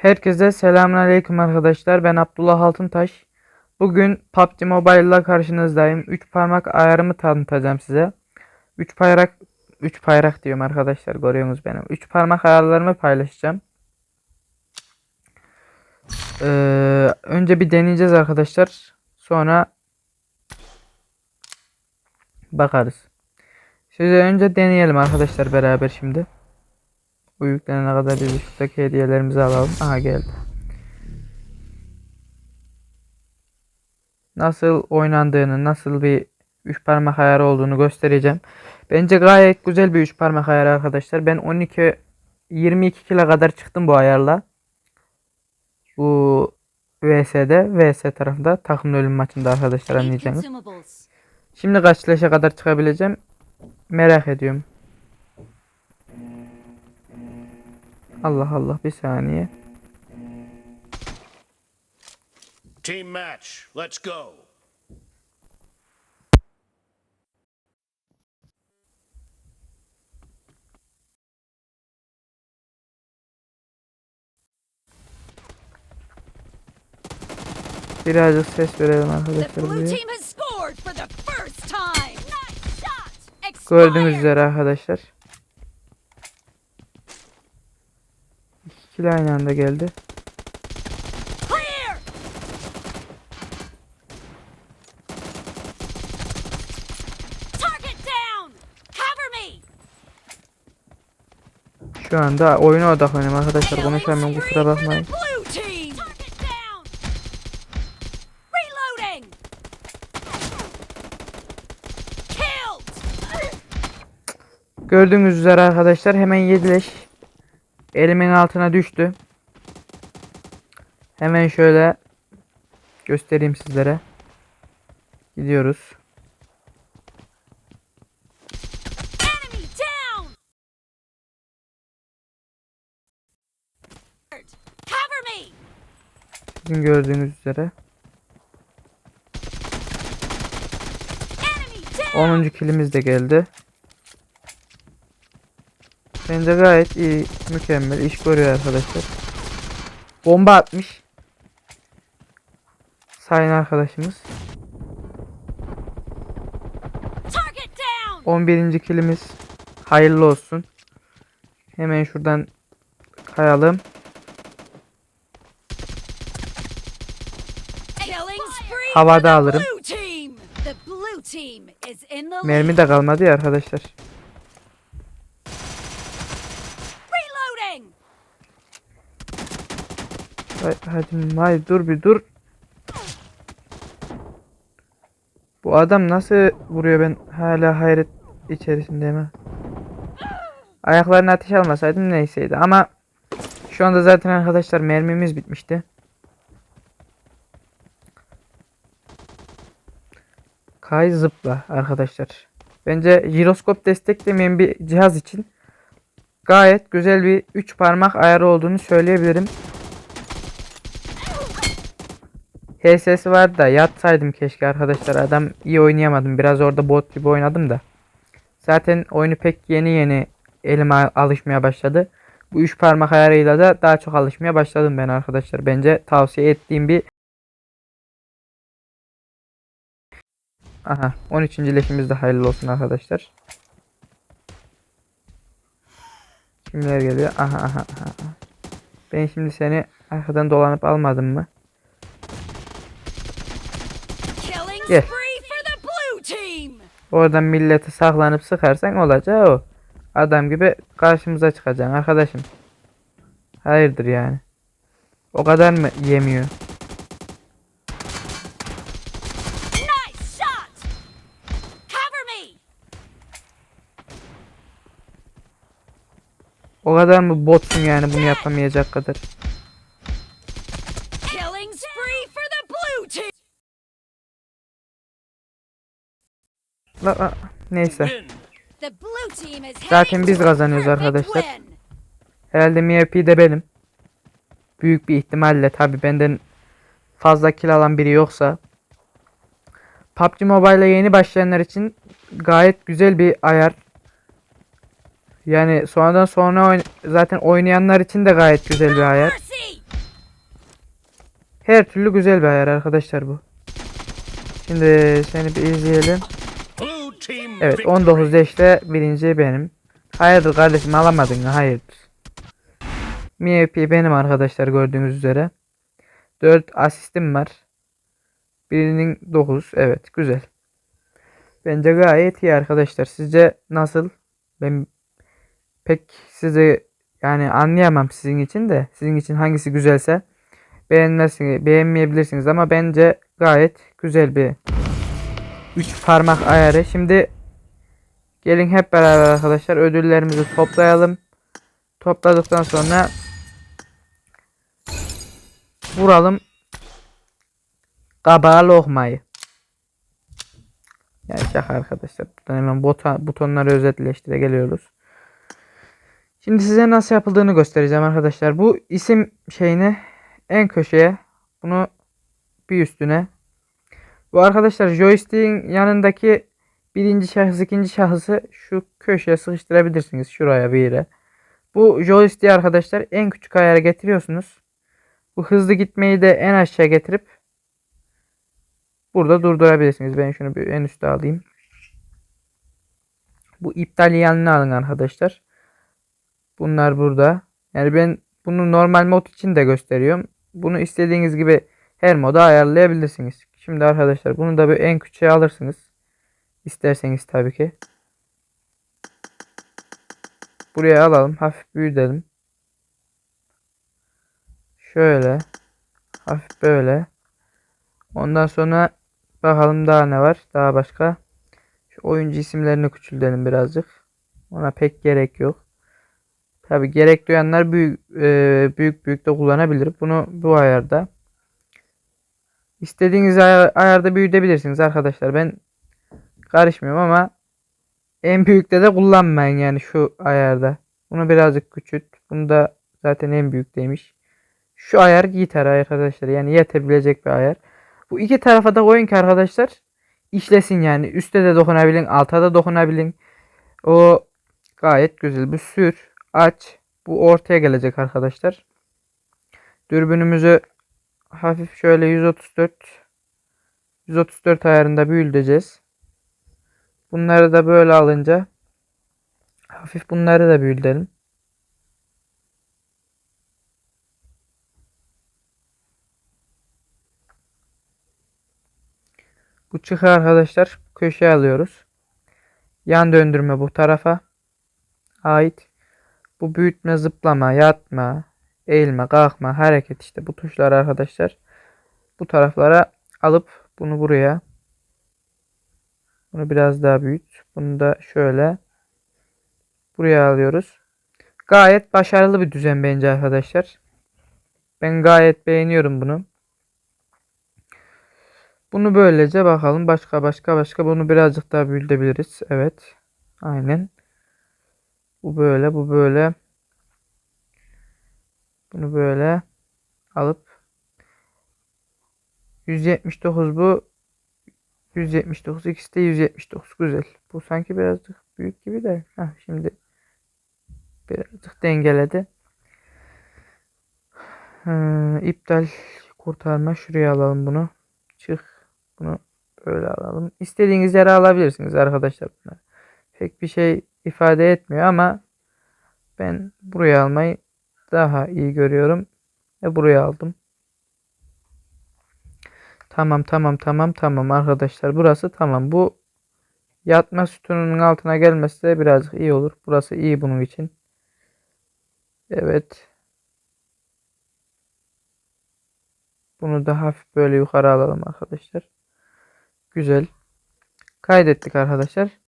Herkese selamünaleyküm arkadaşlar. Ben Abdullah Altıntaş. Bugün PUBG Mobile ile karşınızdayım. 3 parmak ayarımı tanıtacağım size. 3 parmak 3 parmak diyorum arkadaşlar. Görüyorsunuz benim. 3 parmak ayarlarımı paylaşacağım. Ee, önce bir deneyeceğiz arkadaşlar. Sonra bakarız. Size önce deneyelim arkadaşlar beraber şimdi. Bu yüklenene kadar bir şuradaki hediyelerimizi alalım. Aha geldi. Nasıl oynandığını, nasıl bir üç parmak ayarı olduğunu göstereceğim. Bence gayet güzel bir üç parmak ayarı arkadaşlar. Ben 12 22 kilo kadar çıktım bu ayarla. Bu VS'de, VS tarafında takım ölüm maçında arkadaşlar anlayacağınız. Şimdi kaç leşe kadar çıkabileceğim merak ediyorum. Allah Allah bir saniye. Team match. Let's go. Birazcık ses verelim The arkadaşlar blue buraya. team has scored for the first time. Nice shot. Gördüğünüz üzere arkadaşlar. İki kilo aynı anda geldi. Şu anda oyuna odaklanıyorum arkadaşlar. Konuşamıyorum kusura bakmayın. Gördüğünüz üzere arkadaşlar hemen 7 leş elimin altına düştü. Hemen şöyle göstereyim sizlere. Gidiyoruz. Sizin gördüğünüz üzere. Enemy down. 10. kilimiz de geldi. Bence gayet iyi, mükemmel iş görüyor arkadaşlar. Bomba atmış. Sayın arkadaşımız. Target down. 11. kilimiz hayırlı olsun. Hemen şuradan kayalım. Havada alırım. Mermi de kalmadı ya arkadaşlar. Hadi may dur bir dur. Bu adam nasıl vuruyor ben hala hayret içerisindeyim ha. Ayaklarına ateş almasaydım neyseydi ama şu anda zaten arkadaşlar mermimiz bitmişti. Kay zıpla arkadaşlar. Bence jiroskop desteklemeyen bir cihaz için gayet güzel bir 3 parmak ayarı olduğunu söyleyebilirim. HS'si vardı da yatsaydım keşke arkadaşlar. Adam iyi oynayamadım. Biraz orada bot gibi oynadım da. Zaten oyunu pek yeni yeni elime al- alışmaya başladı. Bu üç parmak ayarıyla da daha çok alışmaya başladım ben arkadaşlar. Bence tavsiye ettiğim bir Aha 13. leşimiz de hayırlı olsun arkadaşlar. Kimler geliyor? Aha aha. aha. Ben şimdi seni arkadan dolanıp almadım mı? Gel. Oradan milleti saklanıp sıkarsan olacağı o. Adam gibi karşımıza çıkacaksın arkadaşım. Hayırdır yani. O kadar mı yemiyor? O kadar mı botsun yani bunu yapamayacak kadar? La, la, neyse. Zaten biz kazanıyoruz arkadaşlar. Herhalde MVP'de de benim. Büyük bir ihtimalle tabi benden fazla kill alan biri yoksa. PUBG Mobile'a yeni başlayanlar için gayet güzel bir ayar. Yani sonradan sonra oyn- zaten oynayanlar için de gayet güzel bir ayar. Her türlü güzel bir ayar arkadaşlar bu. Şimdi seni bir izleyelim. Evet victory. 19 deşte birinci benim. Hayırdır kardeşim alamadın mı? Hayırdır. MVP benim arkadaşlar gördüğünüz üzere. 4 asistim var. Birinin 9. Evet güzel. Bence gayet iyi arkadaşlar. Sizce nasıl? Ben pek sizi yani anlayamam sizin için de. Sizin için hangisi güzelse beğenmezsiniz, beğenmeyebilirsiniz ama bence gayet güzel bir 3 parmak ayarı. Şimdi gelin hep beraber arkadaşlar ödüllerimizi toplayalım. Topladıktan sonra vuralım kabağa lokmayı. Şaka arkadaşlar. Buradan hemen buton, butonları özetleştire geliyoruz. Şimdi size nasıl yapıldığını göstereceğim arkadaşlar. Bu isim şeyini en köşeye bunu bir üstüne bu arkadaşlar joystick'in yanındaki birinci şahıs ikinci şahısı şu köşeye sıkıştırabilirsiniz şuraya bir yere. Bu joystick arkadaşlar en küçük ayara getiriyorsunuz. Bu hızlı gitmeyi de en aşağı getirip burada durdurabilirsiniz. Ben şunu bir en üste alayım. Bu iptal yanına alın arkadaşlar. Bunlar burada. Yani ben bunu normal mod için de gösteriyorum. Bunu istediğiniz gibi her moda ayarlayabilirsiniz. Şimdi arkadaşlar bunu da bir en küçüğe alırsınız. İsterseniz tabii ki. Buraya alalım. Hafif büyütelim. Şöyle. Hafif böyle. Ondan sonra bakalım daha ne var. Daha başka. Şu oyuncu isimlerini küçültelim birazcık. Ona pek gerek yok. Tabi gerek duyanlar büyük e, büyük büyük de kullanabilir. Bunu bu ayarda. İstediğiniz ayar, ayarda büyütebilirsiniz arkadaşlar. Ben karışmıyorum ama en büyükte de kullanmayın yani şu ayarda. Bunu birazcık küçült. Bunu da zaten en büyükteymiş. Şu ayar yeter arkadaşlar. Yani yetebilecek bir ayar. Bu iki tarafa da koyun ki arkadaşlar işlesin yani. Üste de dokunabilin, alta da dokunabilin. O gayet güzel. Bu sür, aç. Bu ortaya gelecek arkadaşlar. Dürbünümüzü hafif şöyle 134 134 ayarında büyüteceğiz. Bunları da böyle alınca hafif bunları da büyütelim. Bu çıkı arkadaşlar köşeye alıyoruz. Yan döndürme bu tarafa ait. Bu büyütme, zıplama, yatma, eğilme, kalkma, hareket işte bu tuşlar arkadaşlar. Bu taraflara alıp bunu buraya. Bunu biraz daha büyüt. Bunu da şöyle buraya alıyoruz. Gayet başarılı bir düzen bence arkadaşlar. Ben gayet beğeniyorum bunu. Bunu böylece bakalım. Başka başka başka bunu birazcık daha büyütebiliriz. Evet. Aynen. Bu böyle, bu böyle. Bunu böyle alıp 179 bu 179 ikisi de 179 güzel. Bu sanki birazcık büyük gibi de. Heh, şimdi birazcık dengeledi. Ee, iptal kurtarma şuraya alalım bunu. Çık. Bunu böyle alalım. İstediğiniz yere alabilirsiniz arkadaşlar. Bunlar. Pek bir şey ifade etmiyor ama ben buraya almayı daha iyi görüyorum. Ve buraya aldım. Tamam tamam tamam tamam arkadaşlar. Burası tamam. Bu yatma sütununun altına gelmesi de birazcık iyi olur. Burası iyi bunun için. Evet. Bunu da hafif böyle yukarı alalım arkadaşlar. Güzel. Kaydettik arkadaşlar.